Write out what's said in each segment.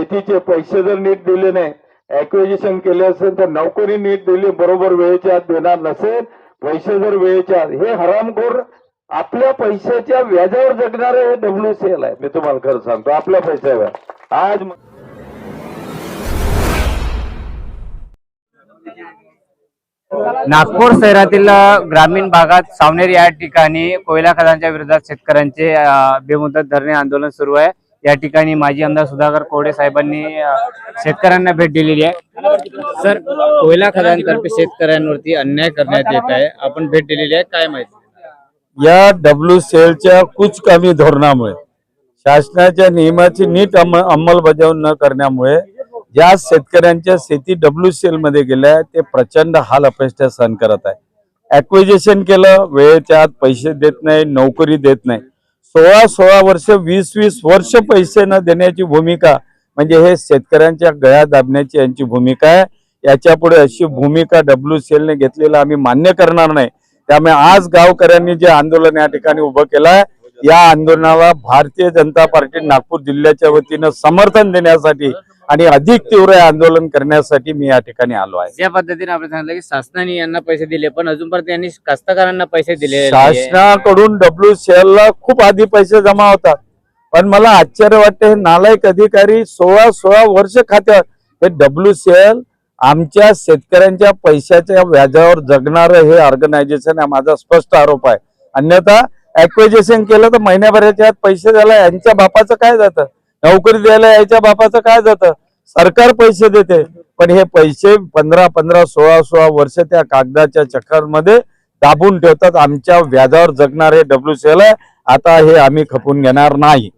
शेतीचे पैसे जर नीट दिले नाही ऍक्विजिशन केले असेल तर नोकरी नीट दिली बरोबर वेळेच्या आत देणार नसेल. पैसे जर वेळेच्या आत हे हरामखोर आपल्या पैशाच्या व्याजावर जगणारे हे डब्ल्यू सी एल आहे. मी तुम्हाला खरं सांगतो आपल्या पैशावर. आज नागपूर शहरातील ग्रामीण भागात सावनेर या ठिकाणी कोयला खदांच्या विरोधात शेतकऱ्यांचे बेमुदत धरणे आंदोलन सुरू आहे. या ठिकाणी माजी आमदार सुधाकर कोडे साहेबांनी शेतकऱ्यांना भेट दिलेली आहे. सर कोयला खदानतर्फे शेतकऱ्यांवरती अन्याय करण्यात येत आहे. आपण भेट दिलेली आहे. काय माहिती? या डब्ल्यू सेलच्या कुचकामी धोरणामुळे शासनाच्या नियमाची नीट अंम- अंमलबजावणी न करण्यामुळे ज्या शेतकऱ्यांच्या शेती डब्ल्यू सेल मध्ये गेल्या ते प्रचंड हाल अपेष्टा सहन करत आहे. ऍक्विजेशन केलं वेळेच्या आत पैसे देत नाही नोकरी देत नाही. सोळा सोळा वर्ष वीस वीस वर्ष पैसे न देण्याची भूमिका म्हणजे हे शेतकऱ्यांच्या गळ्या दाबण्याची यांची भूमिका आहे. याच्यापुढे अशी भूमिका डब्ल्यू सेलने घेतलेलं आम्ही मान्य करणार नाही. त्यामुळे आज गावकऱ्यांनी जे आंदोलन या ठिकाणी उभं केलं आहे या आंदोलनाला भारतीय जनता पार्टी नागपूर जिल्ह्याच्या वतीनं समर्थन देण्यासाठी आणि अधिक तीव्र हे आंदोलन करण्यासाठी मी या ठिकाणी आलो आहे. ज्या पद्धतीने आपण सांगितलं की शासनाने यांना पैसे दिले पण अजूनपर्यंत यांनी कास्तकारांना पैसे दिले. शासनाकडून डब्ल्यू ला खूप आधी पैसे जमा होतात. पण मला आश्चर्य वाटते हे नालायक अधिकारी सोळा सोळा वर्ष खात्यात हे डब्ल्यू आमच्या शेतकऱ्यांच्या पैशाच्या व्याजावर जगणारं हे ऑर्गनायझेशन आहे माझा स्पष्ट आरोप आहे. अन्यथा ऍक्विजिशन केलं तर महिन्याभराच्या पैसे द्यायला यांच्या बापाचं काय जातं? नोकरी द्यायला याच्या बापाचं काय जातं? सरकार पैसे देते. पण हे पैसे पंधरा पंधरा सोळा सोळा वर्ष त्या कागदाच्या चक्रांमध्ये दाबून ठेवतात. आमच्या व्याजावर जगणारे डब्ल्यू सी एल आहे. आता हे आम्ही खपून घेणार नाही.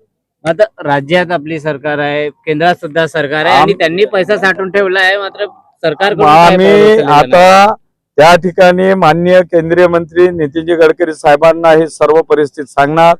आता राज्यात आपली सरकार आहे केंद्रात सुद्धा सरकार आहे आणि त्यांनी पैसा साठवून ठेवला आहे. मात्र सरकार आम्ही आता त्या ठिकाणी माननीय केंद्रीय मंत्री नितीनजी गडकरी साहेबांना ही सर्व परिस्थिती सांगणार.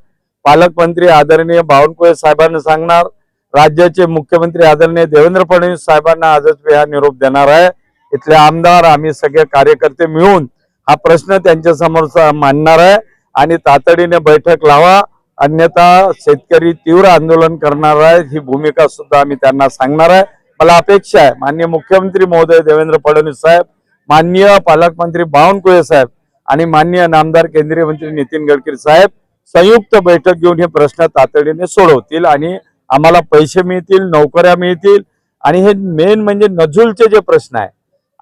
पालकमंत्री आदरणीय बावनकुळे साहेबांना सांगणार. राज्याचे मुख्यमंत्री आदरणीय देवेंद्र फडणवीस साहेबांना आजच मी हा निरोप देणार आहे. इथले आमदार आम्ही सगळे कार्यकर्ते मिळून हा प्रश्न त्यांच्यासमोर मांडणार आहे. आणि तातडीने बैठक लावा. अन्यथा शेतकरी तीव्र आंदोलन करणार आहे. ही भूमिका सुद्धा आम्ही त्यांना सांगणार आहे. मला अपेक्षा आहे माननीय मुख्यमंत्री महोदय देवेंद्र फडणवीस साहेब माननीय पालकमंत्री बावनकुळे साहेब आणि माननीय नामदार केंद्रीय मंत्री नितीन गडकरी साहेब संयुक्त बैठक घेऊन हे प्रश्न तातडीने सोडवतील आणि आम्हाला पैसे मिळतील नोकऱ्या मिळतील. आणि हे मेन म्हणजे नजूलचे जे प्रश्न आहे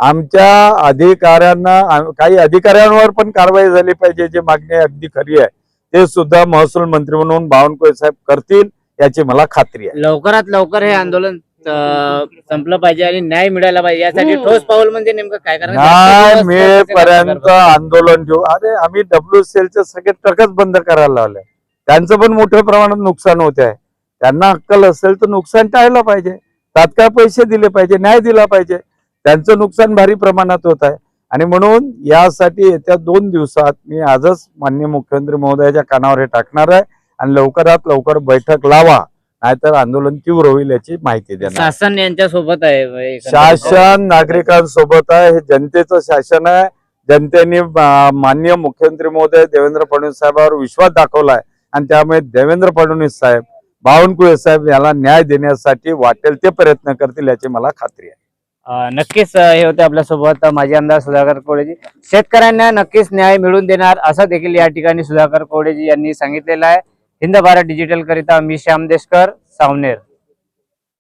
आमच्या अधिकाऱ्यांना काही अधिकाऱ्यांवर पण कारवाई झाली पाहिजे जे मागणी अगदी खरी आहे. ते सुद्धा महसूल मंत्री म्हणून बावनकुळे साहेब करतील याची मला खात्री आहे. लवकरात लवकर हे आंदोलन संपलं पाहिजे आणि न्याय मिळायला पाहिजे. यासाठी ठोस पाऊल म्हणजे नेमकं काय कारण नाही मे पर्यंत आंदोलन ठेवू अरे आम्ही डब्ल्यू चे सगळे ट्रकच बंद करायला लावले त्यांचं पण मोठ्या प्रमाणात नुकसान होत आहे. त्यांना अक्कल असेल तर नुकसान टाळलं पाहिजे. तात्काळ पैसे दिले पाहिजे न्याय दिला पाहिजे. त्यांचं नुकसान भारी प्रमाणात होत आहे. आणि म्हणून यासाठी येत्या दोन दिवसात मी आजच माननीय मुख्यमंत्री महोदयाच्या कानावर हे टाकणार आहे. आणि लवकरात लवकर बैठक लावा. नाहीतर आंदोलन तीव्र होईल याची माहिती देणार. शासन यांच्या सोबत आहे. शासन नागरिकांसोबत आहे हे जनतेचं शासन आहे. जनतेने माननीय मुख्यमंत्री महोदय देवेंद्र फडणवीस साहेबांवर विश्वास दाखवला आहे आणि त्यामुळे देवेंद्र फडणवीस साहेब बावनकुळे साहेब याला न्याय देण्यासाठी वाटेल ते प्रयत्न करतील याची मला खात्री आहे. नक्कीच हे होते आपल्यासोबत माजी आमदार सुधाकर कोडेजी शेतकऱ्यांना नक्कीच न्याय मिळवून देणार असं देखील या ठिकाणी सुधाकर कोडेजी यांनी सांगितलेलं आहे. हिंद भारत डिजिटल करिता मी श्याम देशकर सावनेर.